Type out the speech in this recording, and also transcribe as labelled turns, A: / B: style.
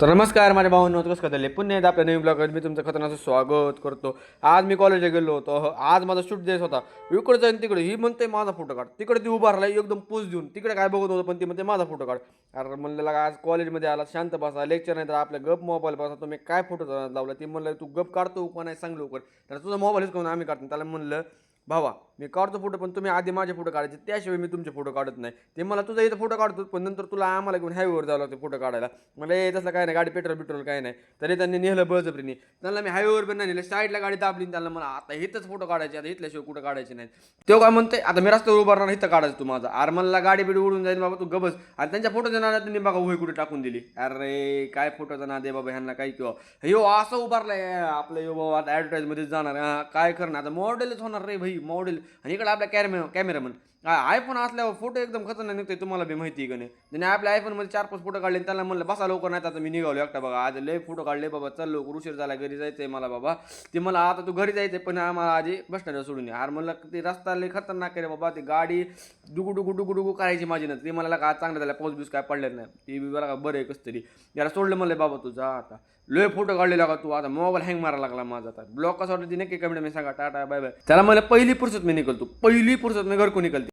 A: तर नमस्कार माझ्या भाऊ कसं कदले पुन्हा एकदा आपल्या नवीन ब्लॉगमध्ये मी तुमचं खतरनाचं स्वागत करतो. आज मी कॉलेजला गेलो होतो. आज माझा शूट द्यायचा होता. इकडे जाईन तिकडे. ही म्हणते माझा फोटो काढ. तिकडे ती उभा राहिला एकदम पोच देऊन. तिकडे काय बघत होतं पण ती म्हणते माझा फोटो काढ. अरे म्हणलं लगा आज कॉलेजमध्ये आला शांत बसा. लेक्चर नाही तर आपल्या गप मोबाईल बसा. तुम्ही काय फोटो लावला? ती म्हणलं तू गप काढतो का नाही सांग लवकर. तर तुझा मोबाईलच करून आम्ही काढतो. त्याला म्हणलं भावा मी काढतो फोटो पण तुम्ही आधी माझे फोटो काढायचे त्याशिवाय मी तुमचे फोटो काढत नाही. ते मला तुझा इथं फोटो काढतो पण नंतर तुला आम्हाला घेऊन हायवेवर जावं लागतं फोटो काढायला. मला हे तसलं काय नाही गाडी पेट्रोल पेट्रोल काय नाही. तरी त्यांनी नेलं बळजबरीने. त्यांना मी हायवेवर पण नाही नेलं साईडला गाडी दाबली त्यांना मला आता इथंच फोटो काढायचे आता इथल्याशिवाय कुठं काढायचे नाही तो काय म्हणते आता मी रस्त्यावर उभा राहणार इथं काढायचं तू माझा. अरे मला गाडी बिडी उडून जाईल बाबा तू गबस. आणि त्यांच्या फोटो देणार त्यांनी बघा वही कुठे टाकून दिली. अरे काय फोटोचा ना दे बाबा ह्यांना काय किंवा. यो हो, असं उभारलाय आपलं यो बाबा आता ॲडव्हर्टाईजमध्ये जाणार. काय करणार? आता मॉडेलच होणार रे भाई मॉडेल आणि इकडे आपल्या कॅमेरा कॅमेरामन आयफोन असल्यावर फोटो एकदम खतरनाक निघते तुम्हाला बी माहिती आहे का नाही? त्याने आपल्या आयफोनमध्ये चार पाच फोटो काढले त्याला म्हणलं बसा लवकर नाही आता मी निघालो एकटा बघा. आज लय फोटो काढले बाबा. चल लवकर उशीर झाला घरी जायचंय मला बाबा. ते मला आता तू घरी जायचंय पण आम्हाला आधी बस स्टँडवर सोडून यार म्हणलं ते रस्ता लय खतरनाक आहे रे बाबा. ती गाडी डुगू डुगू डुगू डुगू करायची माझी ना ते मला का चांगलं झालं. पाऊस बिस काय पडलेलं नाही. ती बी बरं का बरं आहे कसं तरी. याला सोडलं म्हणलं बाबा तू जा आता. लय फोटो काढलेला का तू. आता मोबाईल हँग मारायला लागला माझा आता. ब्लॉक कसं वाटतं ती नक्की कमेंट मी सांगा. टाटा बाय बाय त्याला मला पहिली फुरसत मी निकलतो पहिली फुरसत मी घरकून निकलते